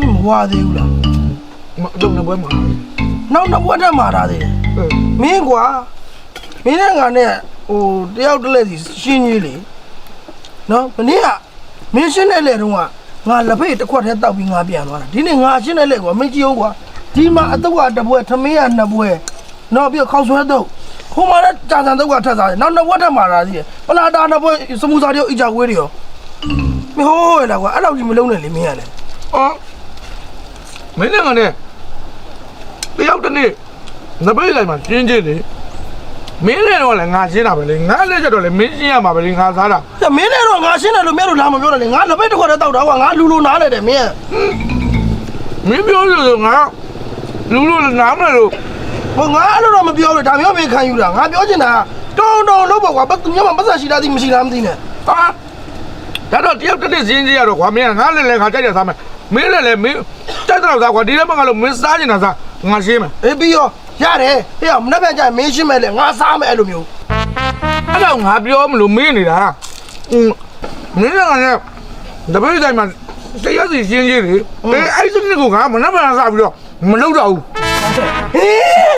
မင်းမဝါသေးဘူးလားမအတော့နှစ်ပွဲမှာနောက်နောက်ဘွက်တက်မှာထားသေးတယ်ဟဲ့မင်းကွာမင်းနဲ့ငါနဲ့ဟိုတယောက်တစ်လက်စီရှင်းကြီးလေနော်မနေ့ကမင်းရှင်းတဲ့လက်တုန်းကငါလက်ဖေးတစ်ခွက်ထဲတောက်ပြီးငါပြန်သွားတာဒီနေ့ငါရှင်းတဲ့လက်ကွာမင်းကြည့်အောင်ကွာဒီမှာအတုတ်ကတစ်ပွဲထမင်းကနှစ်ပွဲနော်ပြီးတော့ခေါက်ဆွဲတုတ်ဟိုမှာလည်းကြာစံတုတ်ကထက်စားတယ်နောက်နှစ်ဘွက်တက်မှာထားသေးတယ်ပလာတာနှစ်ပွဲစမူစာတယောက်အီချာကွေးတွေရောမင်းဟိုးရလားကွာအဲ့လောက်ကြီးမလုံးနဲ့လေမင်းကလည်းအော် မင်းလည်းငါနဲ့တယောက်တစ်နေ့နပိတ်လိုက်မှာရှင်းချင်းလေမင်းလည်းတော့လည်းငါရှင်းတာပဲလေငါလည်းကျတော့လေမင်းရှင်းရမှာပဲလေငါစားတာ။မင်းနဲ့တော့ငါရှင်းတယ်လို့မင်းတို့လာမပြောနဲ့လေငါလက်ပိတ်တစ်ခွက်တည်းတောက်တာကွာငါလူလူနားလေတယ်မင်းမင်းပြောလို့ငါလူလူနားမလို့ဟိုငါအဲ့လိုတော့မပြောလို့ဒါမျိုးပဲခံယူတာငါပြောချင်တာတုံတုံလို့ပေါ့ကွာဘယ်သူမှမဆက်ရှိတာဒီမရှိလားမသိနဲ့ဟာဒါတော့တယောက်တစ်နေ့ရှင်းချင်းရတော့ကွာမင်းကငါလည်းလည်းငါကြိုက်တယ်စားမယ်မင်းလည်းလည်းမင်း ကြိုက်တော့စားကွာဒီလည်းမကလို့မင်းစားချင်တာစားငါရှင်းမယ်အေးပြီးရောရတယ်ဟေ့မနေ့ပြန်ကြရင်မင်းရှင်းမယ်လေငါစားမယ်အဲ့လိုမျိုးအဲ့တော့ငါပြောမလို့မင်းနေတာอืมမင်းလည်းငါနဲ့တပည့်တိုင်းမှာတရားစီရှင်းချင်းလေအဲအဲ့ဒီစနစ်ကိုငါမနှက်မှန်စားပြီးတော့မလုပ်တော့ဘူးဟေး